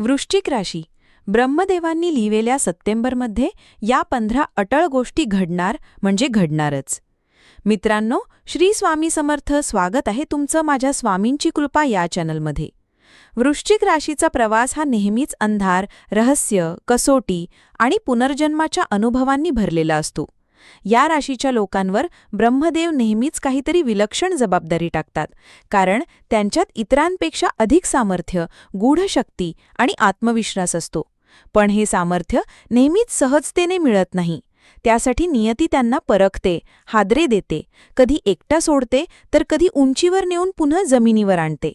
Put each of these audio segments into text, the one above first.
वृश्चिक राशी. ब्रह्मदेवांनी लिहिलेल्या सप्टेंबरमध्ये या पंधरा अटळ गोष्टी घडणार म्हणजे घडणारच. मित्रांनो श्री स्वामी समर्थ स्वागत आहे तुमचं माझ्या स्वामींची कृपा या चॅनलमध्ये. वृश्चिक राशीचा प्रवास हा नेहमीच अंधार रहस्य कसोटी आणि पुनर्जन्माच्या अनुभवांनी भरलेला असतो. या राशीच्या लोकांवर ब्रह्मदेव नेहमीच काहीतरी विलक्षण जबाबदारी टाकतात कारण त्यांच्यात इतरांपेक्षा अधिक सामर्थ्य गूढशक्ती आणि आत्मविश्वास असतो. पण हे सामर्थ्य नेहमीच सहजतेने मिळत नाही. त्यासाठी नियती त्यांना परखते हादरे देते कधी एकटा सोडते तर कधी उंचीवर नेऊन पुन्हा जमिनीवर आणते.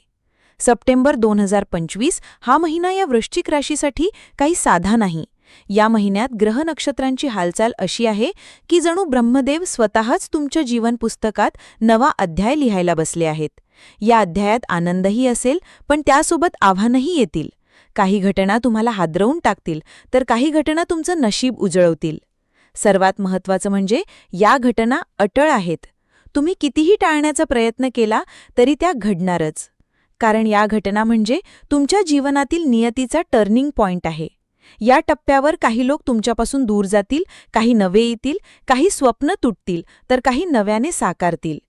सप्टेंबर दोन हजार पंचवीस हा महिना या वृश्चिक राशीसाठी काही साधा नाही. या महिन्यात ग्रह नक्षत्रांची हालचाल अशी आहे की जणू ब्रह्मदेव स्वतःच तुमच्या जीवन पुस्तकात नवा अध्याय लिहायला बसले आहेत. या अध्यायात आनंदही असेल पण त्यासोबत आव्हानही येतील. काही घटना तुम्हाला हादरवून टाकतील तर काही घटना तुमचं नशीब उजळवतील. सर्वात महत्त्वाचं म्हणजे या घटना अटळ आहेत. तुम्ही कितीही टाळण्याचा प्रयत्न केला तरी त्या घडणारच. कारण या घटना म्हणजे तुमच्या जीवनातील नियतीचा टर्निंग पॉइंट आहे. या टप्प्यावर काही लोक तुमच्यापासून दूर जातील काही नवे येतील काही स्वप्न तुटतील तर काही नव्याने साकारतील.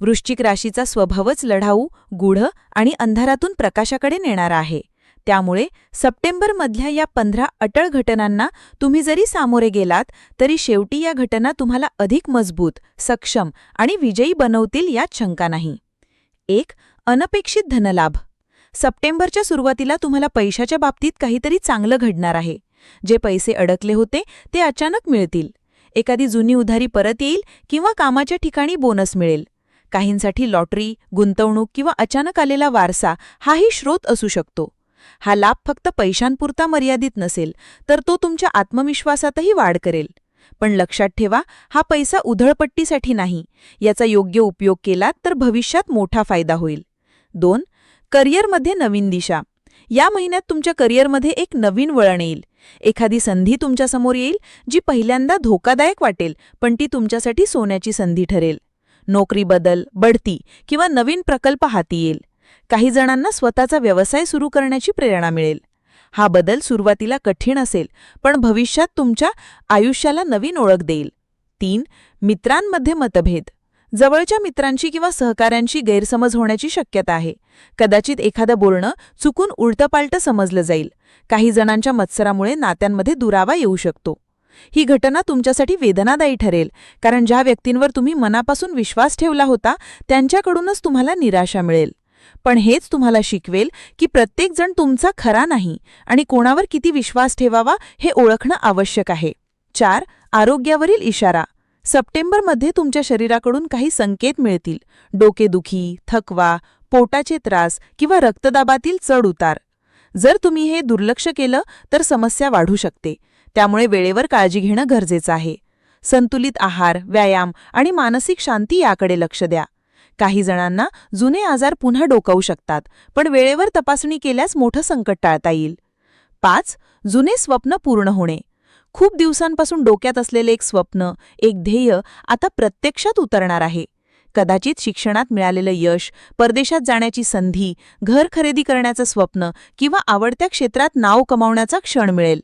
वृश्चिक राशीचा स्वभावच लढाऊ गूढ आणि अंधारातून प्रकाशाकडे नेणारा आहे. त्यामुळे सप्टेंबरमधल्या या पंधरा अटळ घटनांना तुम्ही जरी सामोरे गेलात तरी शेवटी या घटना तुम्हाला अधिक मजबूत सक्षम आणि विजयी बनवतील यात शंका नाही. एक अनपेक्षित धनलाभ. सप्टेंबरच्या सुरुवातीला तुम्हाला पैशाच्या बाबतीत काहीतरी चांगलं घडणार आहे. जे पैसे अडकले होते ते अचानक मिळतील. एखादी जुनी उधारी परत येईल किंवा कामाच्या ठिकाणी बोनस मिळेल. काहींसाठी लॉटरी गुंतवणूक किंवा अचानक आलेला वारसा हाही स्रोत असू शकतो. हा लाभ फक्त पैशांपुरता मर्यादित नसेल तर तो तुमच्या आत्मविश्वासातही वाढ करेल. पण लक्षात ठेवा हा पैसा उधळपट्टीसाठी नाही. याचा योग्य उपयोग केलात तर भविष्यात मोठा फायदा होईल. दोन करिअरमध्ये नवीन दिशा. या महिन्यात तुमच्या करिअरमध्ये एक नवीन वळण येईल. एखादी संधी तुमच्यासमोर येईल जी पहिल्यांदा धोकादायक वाटेल पण ती तुमच्यासाठी सोन्याची संधी ठरेल. नोकरी बदल बढती किंवा नवीन प्रकल्प हाती येईल. काही जणांना स्वतःचा व्यवसाय सुरू करण्याची प्रेरणा मिळेल. हा बदल सुरुवातीला कठीण असेल पण भविष्यात तुमच्या आयुष्याला नवीन ओळख देईल. तीन मित्रांमध्ये मतभेद. जवळच्या मित्रांची किंवा सहकाऱ्यांची गैरसमज होण्याची शक्यता आहे. कदाचित एखादं बोलणं चुकून उलटंपालटं समजलं जाईल. काही जणांच्या मत्सरामुळे नात्यांमध्ये दुरावा येऊ शकतो. ही घटना तुमच्यासाठी वेदनादायी ठरेल कारण ज्या व्यक्तींवर तुम्ही मनापासून विश्वास ठेवला होता त्यांच्याकडूनच तुम्हाला निराशा मिळेल. पण हेच तुम्हाला शिकवेल की प्रत्येकजण तुमचा खरा नाही आणि कोणावर किती विश्वास ठेवावा हे ओळखणं आवश्यक आहे. चार आरोग्यावरील इशारा. सप्टेंबरमध्ये तुमच्या शरीराकडून काही संकेत मिळतील. डोकेदुखी थकवा पोटाचे त्रास किंवा रक्तदाबातील चढउतार जर तुम्ही हे दुर्लक्ष केलं तर समस्या वाढू शकते. त्यामुळे वेळेवर काळजी घेणं गरजेचं आहे. संतुलित आहार व्यायाम आणि मानसिक शांती याकडे लक्ष द्या. काही जणांना जुने आजार पुन्हा डोकावू शकतात पण वेळेवर तपासणी केल्यास मोठं संकट टाळता येईल. पाच जुने स्वप्न पूर्ण होणे. खूप दिवसांपासून डोक्यात असलेले एक स्वप्न एक ध्येय आता प्रत्यक्षात उतरणार आहे. कदाचित शिक्षणात मिळालेलं यश परदेशात जाण्याची संधी घर खरेदी करण्याचं स्वप्न किंवा आवडत्या क्षेत्रात नाव कमावण्याचा क्षण मिळेल.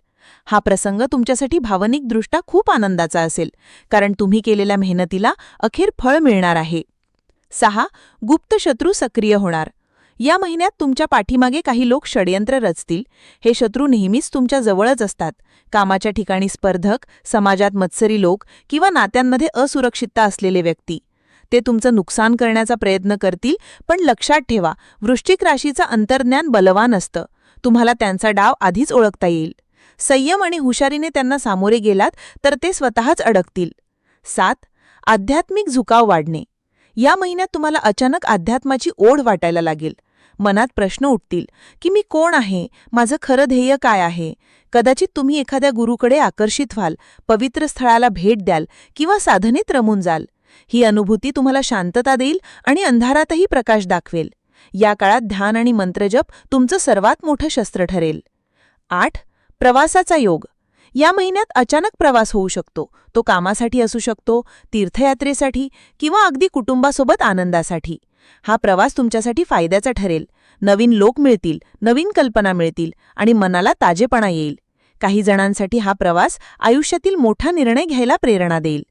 हा प्रसंग तुमच्यासाठी भावनिकदृष्ट्या खूप आनंदाचा असेल कारण तुम्ही केलेल्या मेहनतीला अखेर फळ मिळणार आहे. सहा. गुप्त शत्रू सक्रिय होणार. या महिन्यात तुमच्या पाठीमागे काही लोक षडयंत्र रचतील. हे शत्रू नेहमीच तुमच्या जवळच असतात. कामाच्या ठिकाणी स्पर्धक समाजात मत्सरी लोक किंवा नात्यांमध्ये असुरक्षितता असलेले व्यक्ती. ते तुमचं नुकसान करण्याचा प्रयत्न करतील पण लक्षात ठेवा वृश्चिक राशीचं अंतर्ज्ञान बलवान असतं. तुम्हाला त्यांचा डाव आधीच ओळखता येईल. संयम आणि हुशारीने त्यांना सामोरे गेलात तर ते स्वतःच अडकतील. सात. आध्यात्मिक झुकाव वाढणे. या महिन्यात तुम्हाला अचानक अध्यात्माची ओढ वाटायला लागेल. मनात प्रश्न उठतील की मी कोण आहे? माझं खरं ध्येय काय आहे? कदाचित तुम्ही एखाद्या गुरुकडे आकर्षित व्हाल पवित्र स्थळाला भेट द्याल किंवा साधनेत रमून जाल. ही अनुभूती तुम्हाला शांतता देईल आणि अंधारातही प्रकाश दाखवेल. या काळात ध्यान आणि मंत्रजप तुमचं सर्वात मोठं शस्त्र ठरेल. आठ प्रवासाचा योग. या महिन्यात अचानक प्रवास होऊ शकतो. तो कामासाठी असू शकतो तीर्थयात्रेसाठी किंवा अगदी कुटुंबासोबत आनंदासाठी. हा प्रवास तुमच्यासाठी फायद्याचा ठरेल. नवीन लोक मिळतील नवीन कल्पना मिळतील आणि मनाला ताजेपणा येईल. काही जणांसाठी हा प्रवास आयुष्यातील मोठा निर्णय घ्यायला प्रेरणा देईल.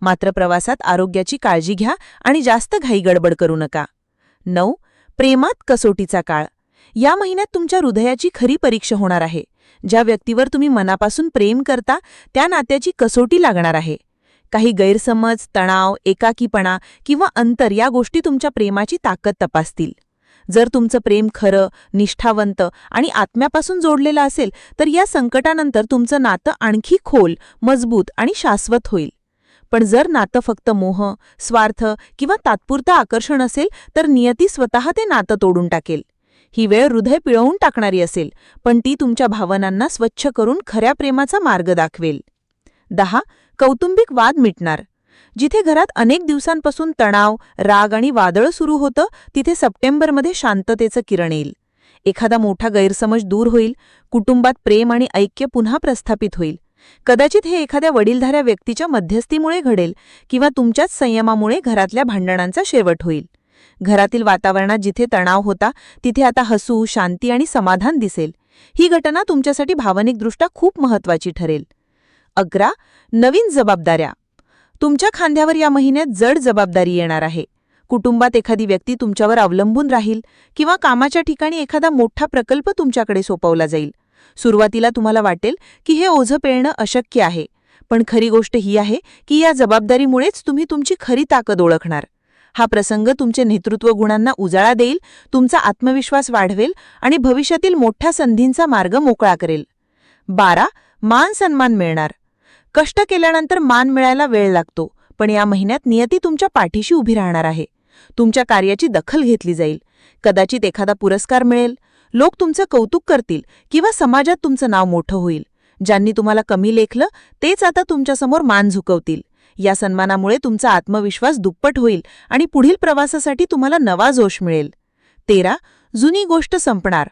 मात्र प्रवासात आरोग्याची काळजी घ्या आणि जास्त घाई गडबड करू नका. नऊ. प्रेमात कसोटीचा काळ. या महिन्यात तुमच्या हृदयाची खरी परीक्षा होणार आहे. ज्या व्यक्तीवर तुम्ही मनापासून प्रेम करता त्या नात्याची कसोटी लागणार आहे. काही गैरसमज तणाव एकाकीपणा किंवा अंतर या गोष्टी तुमच्या प्रेमाची ताकद तपासतील. जर तुमचं प्रेम खरं निष्ठावंत आणि आत्म्यापासून जोडलेलं असेल तर या संकटानंतर तुमचं नातं आणखी खोल मजबूत आणि शाश्वत होईल. पण जर नातं फक्त मोह स्वार्थ किंवा तात्पुरतं आकर्षण असेल तर नियती स्वतः ते नातं तोडून टाकेल. ही वेळ हृदय पिळवून टाकणारी असेल पण ती तुमच्या भावनांना स्वच्छ करून खऱ्या प्रेमाचा मार्ग दाखवेल. दहा कौटुंबिक वाद मिटणार. जिथे घरात अनेक दिवसांपासून तणाव राग आणि वादळ सुरू होतं तिथे सप्टेंबरमध्ये शांततेचं किरण येईल. एखादा मोठा गैरसमज दूर होईल कुटुंबात प्रेम आणि ऐक्य पुन्हा प्रस्थापित होईल. कदाचित हे एखाद्या वडीलधाऱ्या व्यक्तीच्या मध्यस्थीमुळे घडेल किंवा तुमच्याच संयमामुळे घरातल्या भांडणांचा शेवट होईल. घरातील वातावरणात जिथे तणाव होता तिथे आता हसू शांती आणि समाधान दिसेल. ही घटना तुमच्यासाठी भावनिकदृष्ट्या खूप महत्वाची ठरेल. अकरा नवीन जबाबदाऱ्या. तुमच्या खांद्यावर या महिन्यात जड जबाबदारी येणार आहे. कुटुंबात एखादी व्यक्ती तुमच्यावर अवलंबून राहील किंवा कामाच्या ठिकाणी एखादा मोठा प्रकल्प तुमच्याकडे सोपवला जाईल. सुरुवातीला तुम्हाला वाटेल की हे ओझं पेळणं अशक्य आहे. पण खरी गोष्ट ही आहे की या जबाबदारीमुळेच तुम्ही तुमची खरी ताकद ओळखणार. हा प्रसंग तुमचे नेतृत्व गुणांना उजाळा देईल तुमचा आत्मविश्वास वाढवेल आणि भविष्यातील मोठ्या संधींचा मार्ग मोकळा करेल. बारा मान सन्मान मिळणार. कष्ट केल्यानंतर मान मिळायला वेळ लागतो पण या महिन्यात नियती तुमच्या पाठीशी उभी राहणार आहे. तुमच्या कार्याची दखल घेतली जाईल. कदाचित एखादा पुरस्कार मिळेल. लोक तुमचं कौतुक करतील किंवा समाजात तुमचं नाव मोठं होईल. ज्यांनी तुम्हाला कमी लेखलं तेच आता तुमच्यासमोर मान झुकवतील. या सन्मानामुळे तुमचा आत्मविश्वास दुप्पट होईल आणि पुढील प्रवासासाठी तुम्हाला नवा जोश मिळेल. तेरा. जुनी गोष्ट संपणार.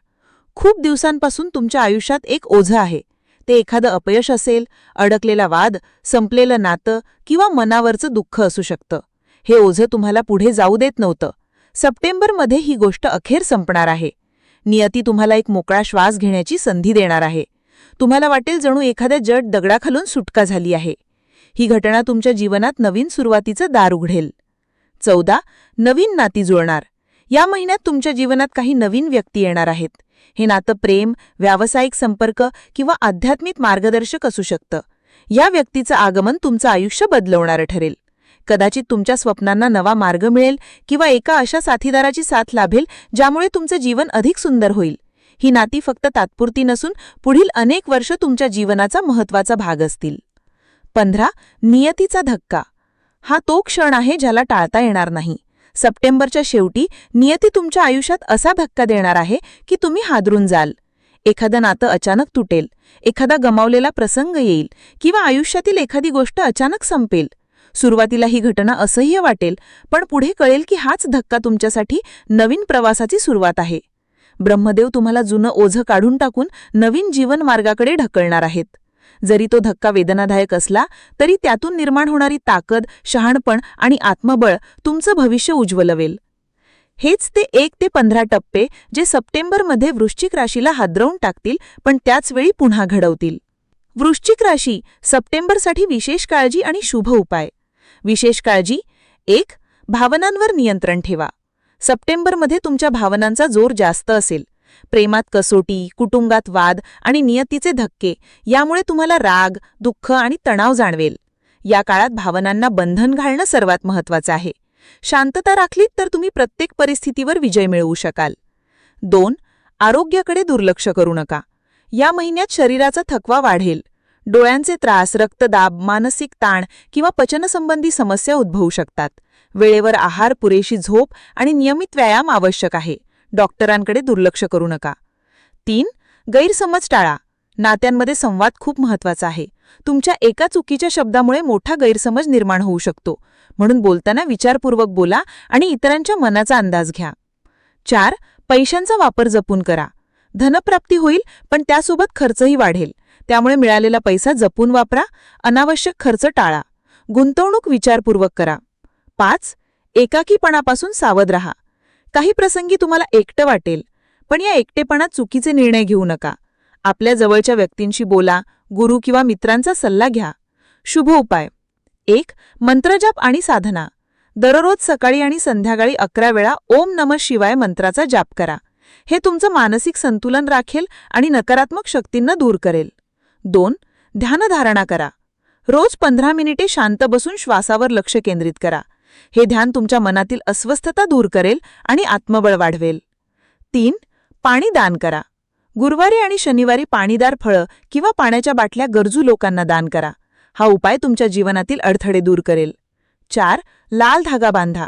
खूप दिवसांपासून तुमच्या आयुष्यात एक ओझं आहे. ते एखादं अपयश असेल अडकलेला वाद संपलेलं नातं किंवा मनावरचं दुःख असू शकतं. हे ओझं तुम्हाला पुढे जाऊ देत नव्हतं. सप्टेंबरमध्ये ही गोष्ट अखेर संपणार आहे. नियती तुम्हाला एक मोकळा श्वास घेण्याची संधी देणार आहे. तुम्हाला वाटेल जणू एखाद्या जड दगडाखालून सुटका झाली आहे. ही घटना तुमच्या जीवनात नवीन सुरुवातीचं दार उघडेल. चौदा नवीन नाती जुळणार. या महिन्यात तुमच्या जीवनात काही नवीन व्यक्ती येणार आहेत. हे नातं प्रेम व्यावसायिक संपर्क किंवा आध्यात्मिक मार्गदर्शक असू शकतं. या व्यक्तीचं आगमन तुमचं आयुष्य बदलवणारं ठरेल. कदाचित तुमच्या स्वप्नांना नवा मार्ग मिळेल किंवा एका अशा साथीदाराची साथ लाभेल ज्यामुळे तुमचं जीवन अधिक सुंदर होईल. ही नाती फक्त तात्पुरती नसून पुढील अनेक वर्ष तुमच्या जीवनाचा महत्त्वाचा भाग असतील. पंधरा नियतीचा धक्का. हा तो क्षण आहे ज्याला टाळता येणार नाही. सप्टेंबरच्या शेवटी नियती तुमच्या आयुष्यात असा धक्का देणार आहे की तुम्ही हादरून जाल. एखादं नातं अचानक तुटेल. एखादा गमावलेला प्रसंग येईल किंवा आयुष्यातील एखादी गोष्ट अचानक संपेल. सुरुवातीला ही घटना असह्य वाटेल पण पुढे कळेल की हाच धक्का तुमच्यासाठी नवीन प्रवासाची सुरुवात आहे. ब्रह्मदेव तुम्हाला जुनं ओझं काढून टाकून नवीन जीवन मार्गाकडे ढकलणार आहेत. जरी तो धक्का वेदनादायक असला तरी त्यातून निर्माण होणारी ताकद शहाणपण आणि आत्मबळ तुमचं भविष्य उज्ज्वलवेल. हेच ते एक ते पंधरा टप्पे जे सप्टेंबरमध्ये वृश्चिक राशीला हादरवून टाकतील पण त्याचवेळी पुन्हा घडवतील. वृश्चिक राशी सप्टेंबरसाठी विशेष काळजी आणि शुभ उपाय. विशेष काळजी एक भावनांवर नियंत्रण ठेवा. सप्टेंबरमध्ये तुमच्या भावनांचा जोर जास्त असेल. प्रेमात कसोटी कुटुंबात वाद आणि नियतीचे धक्के यामुळे तुम्हाला राग दुःख आणि तणाव जाणवेल. या काळात भावनांना बंधन घालणं सर्वात महत्वाचं आहे. शांतता राखलीत तर तुम्ही प्रत्येक परिस्थितीवर विजय मिळवू शकाल. दोन आरोग्याकडे दुर्लक्ष करू नका. या महिन्यात शरीराचा थकवा वाढेल. डोळ्यांचे त्रास रक्तदाब मानसिक ताण किंवा पचनसंबंधी समस्या उद्भवू शकतात. वेळेवर आहार पुरेशी झोप आणि नियमित व्यायाम आवश्यक आहे. डॉक्टरांकडे दुर्लक्ष करू नका. तीन गैरसमज टाळा. नात्यांमध्ये संवाद खूप महत्त्वाचा आहे. तुमच्या एका चुकीच्या शब्दामुळे मोठा गैरसमज निर्माण होऊ शकतो. म्हणून बोलताना विचारपूर्वक बोला आणि इतरांच्या मनाचा अंदाज घ्या. चार पैशांचा वापर जपून करा. धनप्राप्ती होईल पण त्यासोबत खर्चही वाढेल. त्यामुळे मिळालेला पैसा जपून वापरा. अनावश्यक खर्च टाळा. गुंतवणूक विचारपूर्वक करा. पाच एकाकीपणापासून सावध रहा. काही प्रसंगी तुम्हाला एकटं वाटेल पण या एकटेपणात चुकीचे निर्णय घेऊ नका. आपल्या जवळच्या व्यक्तींशी बोला गुरु किंवा मित्रांचा सल्ला घ्या. शुभ उपाय. एक मंत्रजाप आणि साधना. दररोज सकाळी आणि संध्याकाळी अकरा वेळा ओम नम शिवाय मंत्राचा जाप करा. हे तुमचं मानसिक संतुलन राखेल आणि नकारात्मक शक्तींना दूर करेल. दोन ध्यानधारणा करा. रोज पंधरा मिनिटे शांत बसून श्वासावर लक्ष केंद्रित करा. हे ध्यान तुमच्या मनातील अस्वस्थता दूर करेल आणि आत्मबळ वाढवेल. तीन पाणी दान करा. गुरुवारी आणि शनिवारी पाणीदार फळं किंवा पाण्याच्या बाटल्या गरजू लोकांना दान करा. हा उपाय तुमच्या जीवनातील अडथळे दूर करेल. चार लाल धागा बांधा.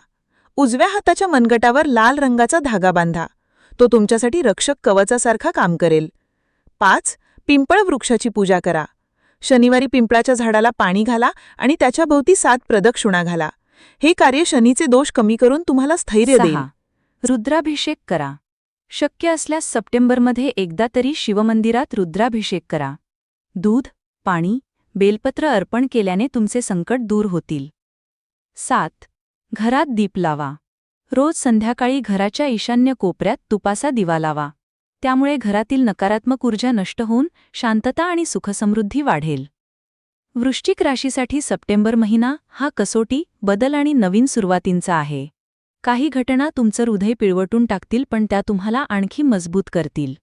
उजव्या हाताच्या मनगटावर लाल रंगाचा धागा बांधा. तो तुमच्यासाठी रक्षक कवचासारखा काम करेल. पाच पिंपळ वृक्षाची पूजा करा. शनिवारी पिंपळाच्या झाडाला पाणी घाला आणि त्याच्याभोवती सात प्रदक्षिणा घाला. हे कार्य शनीचे दोष कमी करून तुम्हाला स्थैर्य देईल. रुद्राभिषेक करा. शक्य असल्यास सप्टेंबरमध्ये एकदा तरी शिवमंदिरात रुद्राभिषेक करा. दूध पाणी बेलपत्र अर्पण केल्याने तुमचे संकट दूर होतील. सात. घरात दीप लावा. रोज संध्याकाळी घराच्या ईशान्य कोपऱ्यात तुपासा दिवा लावा. त्यामुळे घरातील नकारात्मक ऊर्जा नष्ट होऊन शांतता आणि सुखसमृद्धी वाढेल. वृश्चिक राशीसाठी सप्टेंबर महिना हा कसोटी बदल आणि नवीन सुरुवातींचा आहे. काही घटना तुमचं हृदय पिळवटून टाकतील पण त्या तुम्हाला आणखी मजबूत करतील.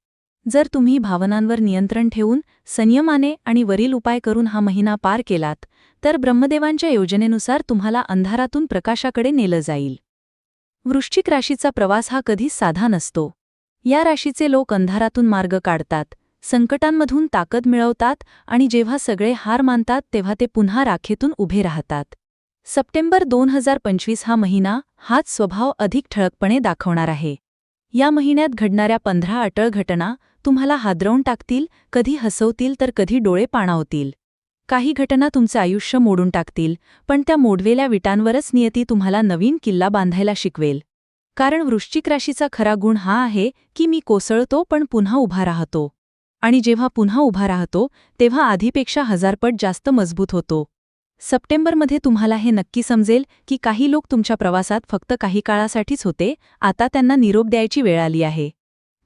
जर तुम्ही भावनांवर नियंत्रण ठेवून संयमाने आणि वरील उपाय करून हा महिना पार केलात तर ब्रह्मदेवांच्या योजनेनुसार तुम्हाला अंधारातून प्रकाशाकडे नेलं जाईल. वृश्चिक राशीचा प्रवास हा कधीच साधा नसतो. या राशीचे लोक अंधारातून मार्ग काढतात. संकटांमधून ताकद मिळवतात आणि जेव्हा सगळे हार मानतात तेव्हा ते पुन्हा राखेतून उभे राहतात. सप्टेंबर दोन हजार पंचवीस हा महिना हाच स्वभाव अधिक ठळकपणे दाखवणार आहे. या महिन्यात घडणाऱ्या पंधरा अटळ घटना तुम्हाला हादरवून टाकतील कधी हसवतील तर कधी डोळे पाणावतील. काही घटना तुमचं आयुष्य मोडून टाकतील पण त्या मोडवेल्या विटांवरच नियती तुम्हाला नवीन किल्ला बांधायला शिकवेल. कारण वृश्चिक राशीचा खरा गुण हा आहे की मी कोसळतो पण पुन्हा उभा राहतो. आणि जेव्हा पुन्हा उभा राहतो तेव्हा आधीपेक्षा हजारपट जास्त मजबूत होतो. सप्टेंबरमध्ये तुम्हाला हे नक्की समजेल की काही लोक तुमच्या प्रवासात फक्त काही काळासाठीच होते आता त्यांना निरोप द्यायची वेळ आली आहे.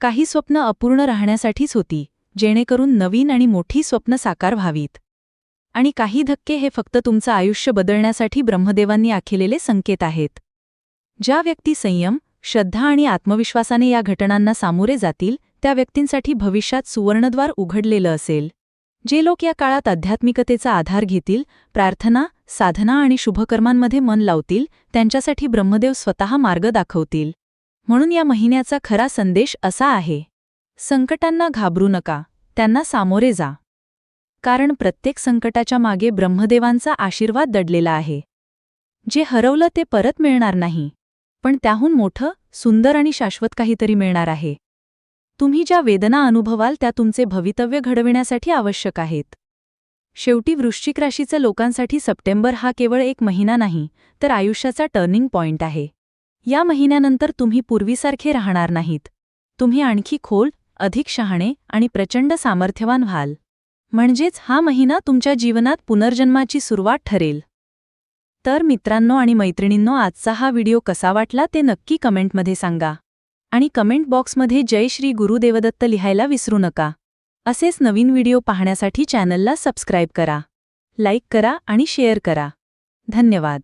काही स्वप्न अपूर्ण राहण्यासाठीच होती जेणेकरून नवीन आणि मोठी स्वप्न साकार व्हावीत. आणि काही धक्के हे फक्त तुमचं आयुष्य बदलण्यासाठी ब्रह्मदेवांनी आखिलेले संकेत आहेत. ज्या व्यक्ती संयम श्रद्धा आणि आत्मविश्वासाने या घटनांना सामोरे जातील त्या व्यक्तींसाठी भविष्यात सुवर्णद्वार उघडलेलं असेल. जे लोक या काळात आध्यात्मिकतेचा आधार घेतील प्रार्थना साधना आणि शुभकर्मांमध्ये मन लावतील त्यांच्यासाठी ब्रह्मदेव स्वतः मार्ग दाखवतील. म्हणून या महिन्याचा खरा संदेश असा आहे. संकटांना घाबरू नका त्यांना सामोरे जा. कारण प्रत्येक संकटाच्या मागे ब्रह्मदेवांचा आशीर्वाद दडलेला आहे. जे हरवलं ते परत मिळणार नाही. पण त्याहून मोठं सुंदर आणि शाश्वत काहीतरी मिळणार आहे. तुम्ही ज्या वेदना अनुभवाल त्या तुमचे भवितव्य घडविण्यासाठी आवश्यक आहेत. शेवटी वृश्चिक राशीच्या लोकांसाठी सप्टेंबर हा केवळ एक महिना नाही तर आयुष्याचा टर्निंग पॉइंट आहे. या महिन्यानंतर तुम्ही पूर्वीसारखे राहणार नाहीत. तुम्ही आणखी खोल अधिक शहाणे आणि प्रचंड सामर्थ्यवान व्हाल. म्हणजेच हा महिना तुमच्या जीवनात पुनर्जन्माची सुरुवात ठरेल. तर मित्रांनो आणि मैत्रिणींनो आजचा हा व्हिडिओ कसा वाटला ते नक्की कमेंटमध्ये सांगा. आणि कमेंट बॉक्समध्ये जय श्री गुरुदेवदत्त लिहायला विसरू नका. असेच नवीन व्हिडिओ पाहण्यासाठी चॅनलला सबस्क्राईब करा. लाईक करा आणि शेअर करा. धन्यवाद.